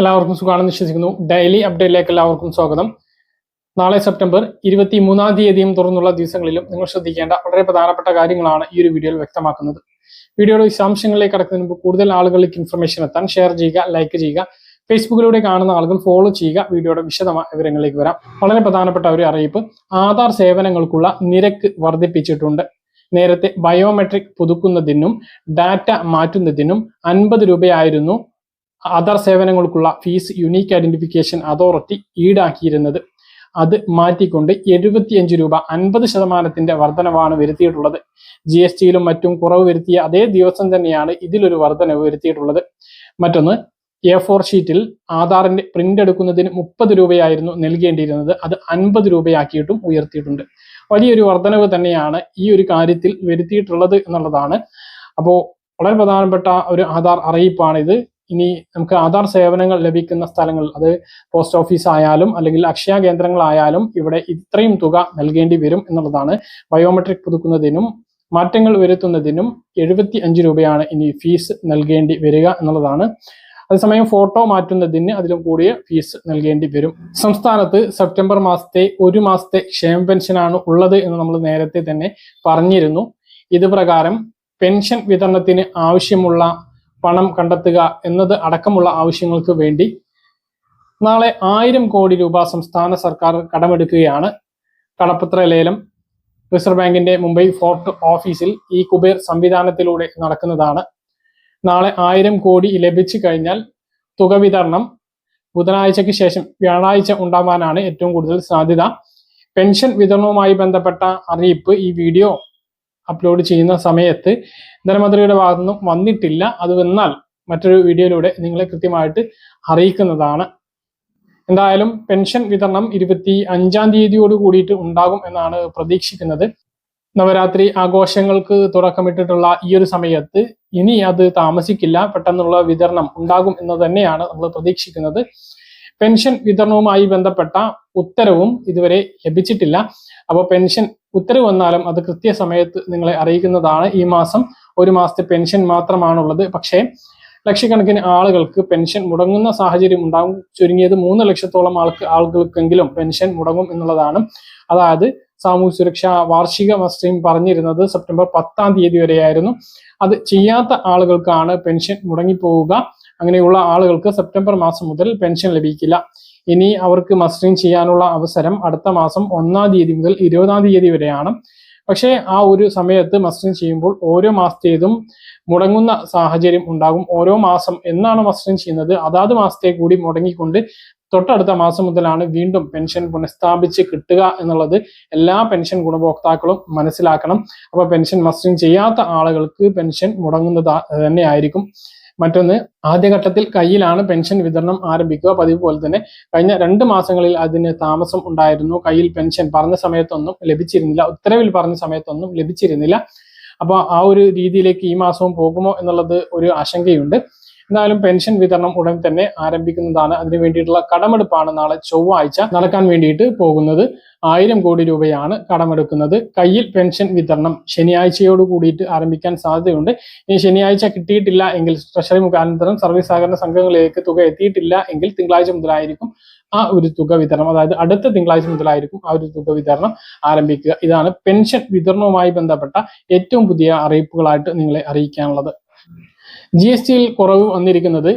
എല്ലാവർക്കും സുഖമാണെന്ന് വിശ്വസിക്കുന്നു. ഡെയിലി അപ്ഡേറ്റിലേക്ക് എല്ലാവർക്കും സ്വാഗതം. നാളെ സെപ്റ്റംബർ ഇരുപത്തി മൂന്നാം തീയതിയും തുറന്നുള്ള ദിവസങ്ങളിലും നിങ്ങൾ ശ്രദ്ധിക്കേണ്ട വളരെ പ്രധാനപ്പെട്ട കാര്യങ്ങളാണ് ഈ ഒരു വീഡിയോയിൽ വ്യക്തമാക്കുന്നത്. വീഡിയോയുടെ വിശദാംശങ്ങളിലേക്ക് കടക്കുന്നതിന് മുമ്പ് കൂടുതൽ ആളുകളിലേക്ക് ഇൻഫർമേഷൻ എത്താൻ ഷെയർ ചെയ്യുക ലൈക്ക് ചെയ്യുക ഫേസ്ബുക്കിലൂടെ കാണുന്ന ആളുകൾ ഫോളോ ചെയ്യുക വീഡിയോയുടെ വിശദമായ വിവരങ്ങളിലേക്ക് വരാം. വളരെ പ്രധാനപ്പെട്ട ഒരു അറിയിപ്പ് ആധാർ സേവനങ്ങൾക്കുള്ള നിരക്ക് വർദ്ധിപ്പിച്ചിട്ടുണ്ട്. നേരത്തെ ബയോമെട്രിക് പുതുക്കുന്നതിനും ഡാറ്റ മാറ്റുന്നതിനും അൻപത് രൂപയായിരുന്നു ആധാർ സേവനങ്ങൾക്കുള്ള ഫീസ് യുണീക്ക് ഐഡന്റിഫിക്കേഷൻ അതോറിറ്റി ഈടാക്കിയിരുന്നത്. അത് മാറ്റിക്കൊണ്ട് എഴുപത്തിയഞ്ച് രൂപ അൻപത് ശതമാനത്തിന്റെ വർധനവാണ് വരുത്തിയിട്ടുള്ളത്. ജി എസ് ടിയിലും മറ്റും കുറവ് വരുത്തിയ അതേ ദിവസം തന്നെയാണ് ഇതിലൊരു വർധനവ് വരുത്തിയിട്ടുള്ളത്. മറ്റൊന്ന് എ ഫോർ ഷീറ്റിൽ ആധാറിന്റെ പ്രിന്റ് എടുക്കുന്നതിന് മുപ്പത് രൂപയായിരുന്നു നൽകേണ്ടിയിരുന്നത്. അത് അൻപത് രൂപയാക്കിയിട്ടും ഉയർത്തിയിട്ടുണ്ട്. വലിയൊരു വർധനവ് തന്നെയാണ് ഈ ഒരു കാര്യത്തിൽ വരുത്തിയിട്ടുള്ളത് എന്നുള്ളതാണ്. അപ്പോൾ വളരെ പ്രധാനപ്പെട്ട ഒരു ആധാർ അറിയിപ്പാണിത്. ഇനി നമുക്ക് ആധാർ സേവനങ്ങൾ ലഭിക്കുന്ന സ്ഥലങ്ങൾ അത് പോസ്റ്റ് ഓഫീസ് ആയാലും അല്ലെങ്കിൽ അക്ഷയ കേന്ദ്രങ്ങളായാലും ഇവിടെ ഇത്രയും തുക നൽകേണ്ടി വരും എന്നുള്ളതാണ് ബയോമെട്രിക് പുതുക്കുന്നതിനും മാറ്റങ്ങൾ വരുത്തുന്നതിനും എഴുപത്തി അഞ്ച് രൂപയാണ് ഇനി ഫീസ് നൽകേണ്ടി വരിക എന്നുള്ളതാണ്. അതേസമയം ഫോട്ടോ മാറ്റുന്നതിന് അതിലും കൂടിയ ഫീസ് നൽകേണ്ടി വരും. സംസ്ഥാനത്ത് സെപ്റ്റംബർ മാസത്തെ ഒരു മാസത്തെ ക്ഷേമ പെൻഷനാണ് ഉള്ളത് എന്ന് നമ്മൾ നേരത്തെ തന്നെ പറഞ്ഞിരുന്നു. ഇത് പ്രകാരം പെൻഷൻ വിതരണത്തിന് ആവശ്യമുള്ള പണം കണ്ടെത്തുക എന്നത് അടക്കമുള്ള ആവശ്യങ്ങൾക്ക് വേണ്ടി നാളെ ആയിരം കോടി രൂപ സംസ്ഥാന സർക്കാർ കടമെടുക്കുകയാണ്. കടപ്പത്ര ലേലം റിസർവ് ബാങ്കിന്റെ മുംബൈ ഫോർട്ട് ഓഫീസിൽ ഈ കുബേർ സംവിധാനത്തിലൂടെ നടക്കുന്നതാണ്. നാളെ ആയിരം കോടി ലഭിച്ചു കഴിഞ്ഞാൽ തുക വിതരണം ബുധനാഴ്ചയ്ക്ക് ശേഷം വ്യാഴാഴ്ച ഉണ്ടാവാനാണ് ഏറ്റവും കൂടുതൽ സാധ്യത. പെൻഷൻ വിതരണവുമായി ബന്ധപ്പെട്ട അറിയിപ്പ് ഈ വീഡിയോ അപ്ലോഡ് ചെയ്യുന്ന സമയത്ത് ധനമന്ത്രിയുടെ ഭാഗത്തുനിന്നും വന്നിട്ടില്ല. അത് വന്നാൽ മറ്റൊരു വീഡിയോയിലൂടെ നിങ്ങളെ കൃത്യമായിട്ട് അറിയിക്കുന്നതാണ്. എന്തായാലും പെൻഷൻ വിതരണം ഇരുപത്തി അഞ്ചാം തീയതിയോട് കൂടിയിട്ട് ഉണ്ടാകും എന്നാണ് പ്രതീക്ഷിക്കുന്നത്. നവരാത്രി ആഘോഷങ്ങൾക്ക് തുടക്കമിട്ടിട്ടുള്ള ഈ ഒരു സമയത്ത് ഇനി അത് താമസിക്കില്ല. പെട്ടെന്നുള്ള വിതരണം ഉണ്ടാകും എന്ന് തന്നെയാണ് നമ്മൾ പ്രതീക്ഷിക്കുന്നത്. പെൻഷൻ വിതരണവുമായി ബന്ധപ്പെട്ട ഉത്തരവും ഇതുവരെ ലഭിച്ചിട്ടില്ല. അപ്പോൾ പെൻഷൻ ഉത്തരവ് വന്നാലും അത് കൃത്യസമയത്ത് നിങ്ങളെ അറിയിക്കുന്നതാണ് ഈ മാസം ഒരു മാസത്തെ പെൻഷൻ മാത്രമാണുള്ളത്. പക്ഷേ ലക്ഷക്കണക്കിന് ആളുകൾക്ക് പെൻഷൻ മുടങ്ങുന്ന സാഹചര്യം ഉണ്ടാകും ചുരുങ്ങിയത് മൂന്ന് ലക്ഷത്തോളം ആൾക്ക് ആളുകൾക്കെങ്കിലും പെൻഷൻ മുടങ്ങും എന്നുള്ളതാണ്. അതായത് സാമൂഹ്യ സുരക്ഷാ വാർഷിക മസ്ട്രീം പറഞ്ഞിരുന്നത് സെപ്റ്റംബർ പത്താം തീയതി വരെയായിരുന്നു. അത് ചെയ്യാത്ത ആളുകൾക്കാണ് പെൻഷൻ മുടങ്ങിപ്പോവുക. അങ്ങനെയുള്ള ആളുകൾക്ക് സെപ്റ്റംബർ മാസം മുതൽ പെൻഷൻ ലഭിക്കില്ല. ഇനി അവർക്ക് മസ്റ്ററിങ് ചെയ്യാനുള്ള അവസരം അടുത്ത മാസം ഒന്നാം തീയതി മുതൽ ഇരുപതാം തീയതി വരെയാണ്. പക്ഷേ ആ ഒരു സമയത്ത് മസ്റ്ററിങ് ചെയ്യുമ്പോൾ ഓരോ മാസത്തേതും മുടങ്ങുന്ന സാഹചര്യം ഉണ്ടാകും. ഓരോ മാസം എന്നാണ് മസ്റ്ററിങ് ചെയ്യുന്നത്? അതാത് മാസത്തെ കൂടി മുടങ്ങിക്കൊണ്ട് തൊട്ടടുത്ത മാസം മുതലാണ് വീണ്ടും പെൻഷൻ പുനഃസ്ഥാപിച്ച് കിട്ടുക എന്നുള്ളത് എല്ലാ പെൻഷൻ ഗുണഭോക്താക്കളും മനസ്സിലാക്കണം. അപ്പോൾ പെൻഷൻ മസ്റ്ററിങ് ചെയ്യാത്ത ആളുകൾക്ക് പെൻഷൻ മുടങ്ങുന്നത് തന്നെയായിരിക്കും മറ്റൊന്ന് ആദ്യഘട്ടത്തിൽ കയ്യിലാണ് പെൻഷൻ വിതരണം ആരംഭിക്കുക. പതിവ് പോലെ തന്നെ കഴിഞ്ഞ രണ്ട് മാസങ്ങളിൽ അതിന് താമസം ഉണ്ടായിരുന്നു. കയ്യിൽ പെൻഷൻ പറഞ്ഞ സമയത്തൊന്നും ലഭിച്ചിരുന്നില്ല. ഉത്തരവിൽ പറഞ്ഞ സമയത്തൊന്നും ലഭിച്ചിരുന്നില്ല. അപ്പോൾ ആ ഒരു രീതിയിലേക്ക് ഈ മാസവും പോകുമോ എന്നുള്ളത് ഒരു ആശങ്കയുണ്ട്. എന്തായാലും പെൻഷൻ വിതരണം ഉടൻ തന്നെ ആരംഭിക്കുന്നതാണ്. അതിനു വേണ്ടിയിട്ടുള്ള കടമെടുപ്പാണ് നാളെ ചൊവ്വാഴ്ച നടക്കാൻ വേണ്ടിയിട്ട് പോകുന്നത്. ആയിരം കോടി രൂപയാണ് കടമെടുക്കുന്നത്. കയ്യിൽ പെൻഷൻ വിതരണം ശനിയാഴ്ചയോട് കൂടിയിട്ട് ആരംഭിക്കാൻ സാധ്യതയുണ്ട്. ഇനി ശനിയാഴ്ച കിട്ടിയിട്ടില്ല എങ്കിൽ ട്രഷറി മുഖാന്തരം സർവീസ് സഹകരണ സംഘങ്ങളിലേക്ക് തുക എത്തിയിട്ടില്ല എങ്കിൽ തിങ്കളാഴ്ച മുതലായിരിക്കും ആ ഒരു തുക വിതരണം. അതായത് അടുത്ത തിങ്കളാഴ്ച മുതലായിരിക്കും ആ ഒരു തുക വിതരണം ആരംഭിക്കുക. ഇതാണ് പെൻഷൻ വിതരണവുമായി ബന്ധപ്പെട്ട ഏറ്റവും പുതിയ അറിയിപ്പുകളായിട്ട് നിങ്ങളെ അറിയിക്കാനുള്ളത്. ജി എസ് ടിയിൽ കുറവ് വന്നിരിക്കുന്നത്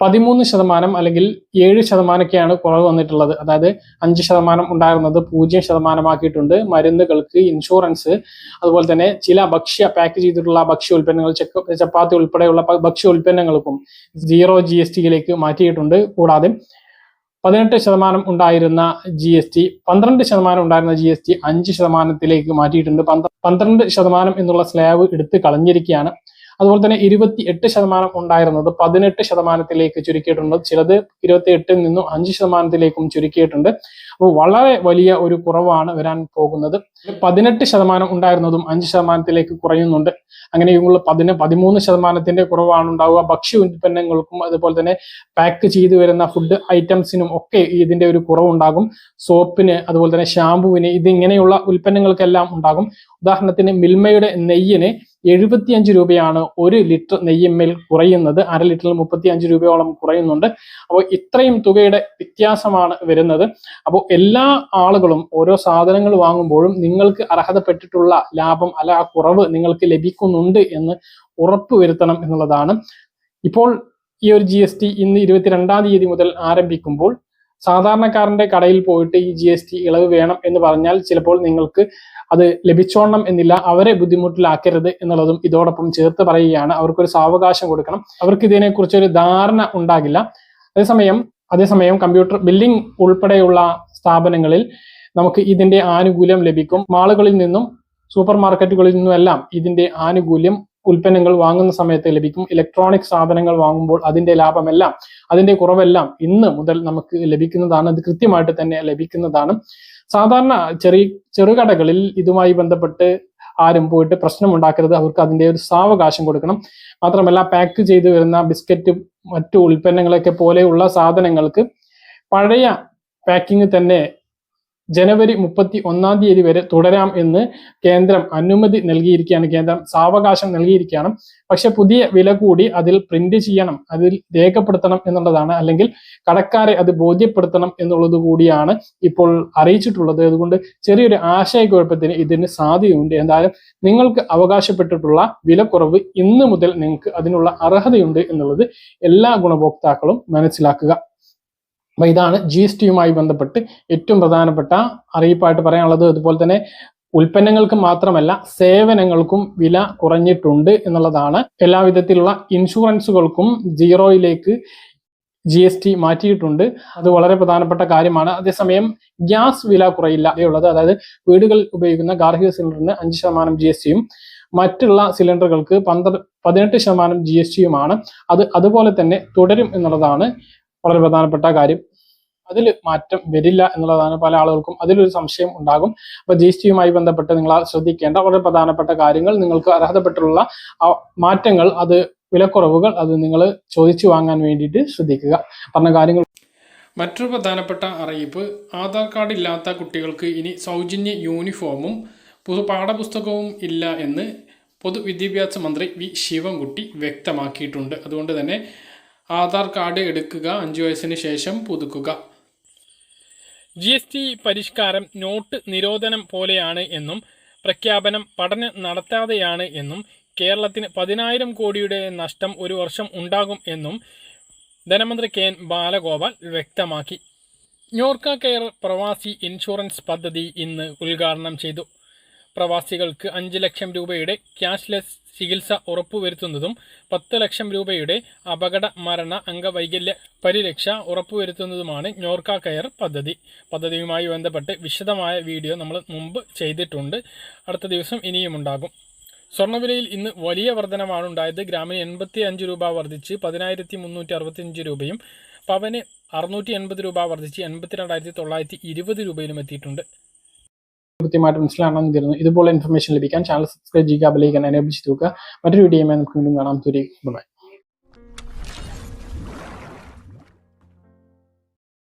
പതിമൂന്ന് ശതമാനം അല്ലെങ്കിൽ ഏഴ് ശതമാനമൊക്കെയാണ് കുറവ് വന്നിട്ടുള്ളത്. അതായത് അഞ്ച് ശതമാനം ഉണ്ടായിരുന്നത് പൂജ്യം ശതമാനമാക്കിയിട്ടുണ്ട്. മരുന്നുകൾക്ക് ഇൻഷുറൻസ് അതുപോലെ തന്നെ ചില ഭക്ഷ്യ പാക്ക് ചെയ്തിട്ടുള്ള ഭക്ഷ്യ ഉൽപ്പന്നങ്ങൾ ചപ്പാത്തി ഉൾപ്പെടെയുള്ള ഭക്ഷ്യ ഉൽപ്പന്നങ്ങൾക്കും സീറോ ജി എസ് ടിയിലേക്ക് മാറ്റിയിട്ടുണ്ട്. കൂടാതെ പതിനെട്ട് ശതമാനം ഉണ്ടായിരുന്ന ജി എസ് ടി പന്ത്രണ്ട് ശതമാനം ഉണ്ടായിരുന്ന ജി എസ് ടി അഞ്ച് ശതമാനത്തിലേക്ക് മാറ്റിയിട്ടുണ്ട്. പന്ത്രണ്ട് ശതമാനം എന്നുള്ള സ്ലാബ് എടുത്ത് കളഞ്ഞിരിക്കുകയാണ്. അതുപോലെ തന്നെ ഇരുപത്തി എട്ട് ശതമാനം ഉണ്ടായിരുന്നത് പതിനെട്ട് ശതമാനത്തിലേക്ക് ചുരുക്കിയിട്ടുണ്ട്. ചിലത് ഇരുപത്തി എട്ടിൽ നിന്നും അഞ്ച് ശതമാനത്തിലേക്കും ചുരുക്കിയിട്ടുണ്ട്. അപ്പോൾ വളരെ വലിയ ഒരു കുറവാണ് വരാൻ പോകുന്നത്. പതിനെട്ട് ശതമാനം ഉണ്ടായിരുന്നതും അഞ്ച് ശതമാനത്തിലേക്ക് കുറയുന്നുണ്ട്. അങ്ങനെയുള്ള പതിന് പതിമൂന്ന് ശതമാനത്തിന്റെ കുറവാണ് ഉണ്ടാവുക. ഭക്ഷ്യ ഉൽപ്പന്നങ്ങൾക്കും അതുപോലെ തന്നെ പാക്ക് ചെയ്തു വരുന്ന ഫുഡ് ഐറ്റംസിനും ഒക്കെ ഇതിന്റെ ഒരു കുറവുണ്ടാകും. സോപ്പിന് അതുപോലെ തന്നെ ഷാമ്പുവിന് ഇതിങ്ങനെയുള്ള ഉൽപ്പന്നങ്ങൾക്കെല്ലാം ഉണ്ടാകും. ഉദാഹരണത്തിന് മിൽമയുടെ നെയ്യിന് എഴുപത്തിയഞ്ച് രൂപയാണ് ഒരു ലിറ്റർ നെയ്യമ്മേൽ കുറയുന്നത്. അര ലിറ്ററിൽ മുപ്പത്തിയഞ്ച് രൂപയോളം കുറയുന്നുണ്ട്. അപ്പോൾ ഇത്രയും തുകയുടെ വ്യത്യാസമാണ് വരുന്നത്. അപ്പോൾ എല്ലാ ആളുകളും ഓരോ സാധനങ്ങൾ വാങ്ങുമ്പോഴും നിങ്ങൾക്ക് അർഹതപ്പെട്ടിട്ടുള്ള ലാഭം അല്ല ആ കുറവ് നിങ്ങൾക്ക് ലഭിക്കുന്നുണ്ട് എന്ന് ഉറപ്പുവരുത്തണം എന്നുള്ളതാണ്. ഇപ്പോൾ ഈ ഒരു ജി എസ് ടി ഇന്ന് ഇരുപത്തിരണ്ടാം തീയതി മുതൽ ആരംഭിക്കുമ്പോൾ സാധാരണക്കാരന്റെ കടയിൽ പോയിട്ട് ഈ ജി എസ് ടി ഇളവ് വേണം എന്ന് പറഞ്ഞാൽ ചിലപ്പോൾ നിങ്ങൾക്ക് അത് ലഭിച്ചോണം എന്നില്ല അവരെ ബുദ്ധിമുട്ടിലാക്കരുത് എന്നുള്ളതും ഇതോടൊപ്പം ചേർത്ത് പറയുകയാണ്. അവർക്കൊരു സാവകാശം കൊടുക്കണം. അവർക്ക് ഇതിനെക്കുറിച്ച് ഒരു ധാരണ ഉണ്ടാകില്ല. അതേസമയം അതേസമയം കമ്പ്യൂട്ടർ ബില്ലിംഗ് ഉൾപ്പെടെയുള്ള സ്ഥാപനങ്ങളിൽ നമുക്ക് ഇതിന്റെ ആനുകൂല്യം ലഭിക്കും. മാളുകളിൽ നിന്നും സൂപ്പർ മാർക്കറ്റുകളിൽ നിന്നുമെല്ലാം ഇതിന്റെ ആനുകൂല്യം ഉൽപ്പന്നങ്ങൾ വാങ്ങുന്ന സമയത്ത് ലഭിക്കും. ഇലക്ട്രോണിക് സാധനങ്ങൾ വാങ്ങുമ്പോൾ അതിന്റെ ലാഭമെല്ലാം അതിന്റെ കുറവെല്ലാം ഇന്ന് മുതൽ നമുക്ക് ലഭിക്കുന്നതാണ്. അത് കൃത്യമായിട്ട് തന്നെ ലഭിക്കുന്നതാണ്. സാധാരണ ചെറിയ ചെറുകടകളിൽ ഇതുമായി ബന്ധപ്പെട്ട് ആരും പോയിട്ട് പ്രശ്നം ഉണ്ടാക്കരുത് അവർക്ക് അതിന്റെ ഒരു സാവകാശം കൊടുക്കണം. മാത്രമല്ല പാക്ക് ചെയ്തു വരുന്ന ബിസ്ക്കറ്റ് മറ്റു ഉൽപ്പന്നങ്ങളൊക്കെ പോലെയുള്ള സാധനങ്ങൾക്ക് പഴയ പാക്കിങ് തന്നെ ജനുവരി മുപ്പത്തി ഒന്നാം തീയതി വരെ തുടരാം എന്ന് കേന്ദ്രം അനുമതി നൽകിയിരിക്കുകയാണ്. കേന്ദ്രം സാവകാശം നൽകിയിരിക്കുകയാണ്. പക്ഷെ പുതിയ വില കൂടി അതിൽ പ്രിന്റ് ചെയ്യണം അതിൽ രേഖപ്പെടുത്തണം എന്നുള്ളതാണ്. അല്ലെങ്കിൽ കടക്കാരെ അത് ബോധ്യപ്പെടുത്തണം എന്നുള്ളത് കൂടിയാണ് ഇപ്പോൾ അറിയിച്ചിട്ടുള്ളത്. അതുകൊണ്ട് ചെറിയൊരു ആശയക്കുഴപ്പത്തിന് ഇതിന് സാധ്യതയുണ്ട്. എന്തായാലും നിങ്ങൾക്ക് അവകാശപ്പെട്ടിട്ടുള്ള വിലക്കുറവ് ഇന്ന് മുതൽ നിങ്ങൾക്ക് അതിനുള്ള അർഹതയുണ്ട് എന്നുള്ളത് എല്ലാ ഗുണഭോക്താക്കളും മനസ്സിലാക്കുക. അപ്പൊ ഇതാണ് ജി എസ് ടിയുമായി ബന്ധപ്പെട്ട് ഏറ്റവും പ്രധാനപ്പെട്ട അറിയിപ്പായിട്ട് പറയാനുള്ളത്. അതുപോലെ തന്നെ ഉൽപ്പന്നങ്ങൾക്ക് മാത്രമല്ല സേവനങ്ങൾക്കും വില കുറഞ്ഞിട്ടുണ്ട് എന്നുള്ളതാണ്. എല്ലാവിധത്തിലുള്ള ഇൻഷുറൻസുകൾക്കും സീറോയിലേക്ക് ജി എസ് ടി മാറ്റിയിട്ടുണ്ട്. അത് വളരെ പ്രധാനപ്പെട്ട കാര്യമാണ്. അതേസമയം ഗ്യാസ് വില കുറയില്ല. ഉള്ളത്. അതായത് വീടുകൾ ഉപയോഗിക്കുന്ന ഗാർഹിക സിലിണ്ടറിന് അഞ്ച് ശതമാനം ജി എസ് ടിയും മറ്റുള്ള സിലിണ്ടറുകൾക്ക് പന്ത്ര പതിനെട്ട് ശതമാനം ജി എസ് ടിയുമാണ് അത് അതുപോലെ തന്നെ തുടരും എന്നുള്ളതാണ് വളരെ പ്രധാനപ്പെട്ട കാര്യം. അതിൽ മാറ്റം വരില്ല എന്നുള്ളതാണ് പല ആളുകൾക്കും അതിലൊരു സംശയം ഉണ്ടാകും. അപ്പൊ ജി എസ് ടിയുമായി ബന്ധപ്പെട്ട് നിങ്ങൾ ശ്രദ്ധിക്കേണ്ട വളരെ പ്രധാനപ്പെട്ട കാര്യങ്ങൾ. നിങ്ങൾക്ക് അർഹതപ്പെട്ടുള്ള മാറ്റങ്ങൾ അത് വിലക്കുറവുകൾ അത് നിങ്ങൾ ചോദിച്ചു വാങ്ങാൻ വേണ്ടിയിട്ട് ശ്രദ്ധിക്കുക. പറഞ്ഞ കാര്യങ്ങൾ മറ്റൊരു പ്രധാനപ്പെട്ട അറിയിപ്പ് ആധാർ കാർഡ് ഇല്ലാത്ത കുട്ടികൾക്ക് ഇനി സൗജന്യ യൂണിഫോമും പാഠപുസ്തകവും ഇല്ല എന്ന് പൊതുവിദ്യാഭ്യാസ മന്ത്രി വി ശിവൻകുട്ടി വ്യക്തമാക്കിയിട്ടുണ്ട്. അതുകൊണ്ട് തന്നെ ആധാർ കാർഡ് എടുക്കുക അഞ്ചു വയസ്സിന് ശേഷം പുതുക്കുക. ജി എസ് ടി പരിഷ്കാരം നോട്ട് നിരോധനം പോലെയാണ് എന്നും പ്രഖ്യാപനം പഠനം നടത്താതെയാണ് എന്നും കേരളത്തിന് പതിനായിരം കോടിയുടെ നഷ്ടം ഒരു വർഷം ഉണ്ടാകും എന്നും ധനമന്ത്രി കെ എൻ ബാലഗോപാൽ വ്യക്തമാക്കി. ന്യൂർക്ക കെയർ പ്രവാസി ഇൻഷുറൻസ് പദ്ധതി ഇന്ന് ഉദ്ഘാടനം ചെയ്തു. പ്രവാസികൾക്ക് അഞ്ച് ലക്ഷം രൂപയുടെ ക്യാഷ്ലെസ് ചികിത്സ ഉറപ്പുവരുത്തുന്നതും പത്ത് ലക്ഷം രൂപയുടെ അപകട മരണ അംഗവൈകല്യ പരിരക്ഷ ഉറപ്പുവരുത്തുന്നതുമാണ് നോർക്ക കെയർ പദ്ധതി. പദ്ധതിയുമായി ബന്ധപ്പെട്ട് വിശദമായ വീഡിയോ നമ്മൾ മുമ്പ് ചെയ്തിട്ടുണ്ട്. അടുത്ത ദിവസം ഇനിയും ഉണ്ടാകും. സ്വർണവിലയിൽ ഇന്ന് വലിയ വർധനമാണ് ഉണ്ടായത്. ഗ്രാമിന് എൺപത്തി അഞ്ച് രൂപ വർദ്ധിച്ച് പതിനായിരത്തി മുന്നൂറ്റി അറുപത്തിയഞ്ച് രൂപയും പവന് അറുന്നൂറ്റി എൺപത് രൂപ വർദ്ധിച്ച് എൺപത്തിരണ്ടായിരത്തി തൊള്ളായിരത്തി ഇരുപത് രൂപയിലും എത്തിയിട്ടുണ്ട്. കൃത്യമായിട്ട് മനസ്സിലാണെന്ന് തരുന്നു ഇതുപോലെ ഇൻഫർമേഷൻ ലഭിക്കാൻ ചാനൽ സബ്സ്ക്രൈബ് ചെയ്യുക ബെലൈക്കൻ എനേബിൾ ചെയ്ത് നോക്കുക മറ്റൊരു വീഡിയോയുമായി നമുക്ക് വീണ്ടും കാണാം. തുരി ബൈ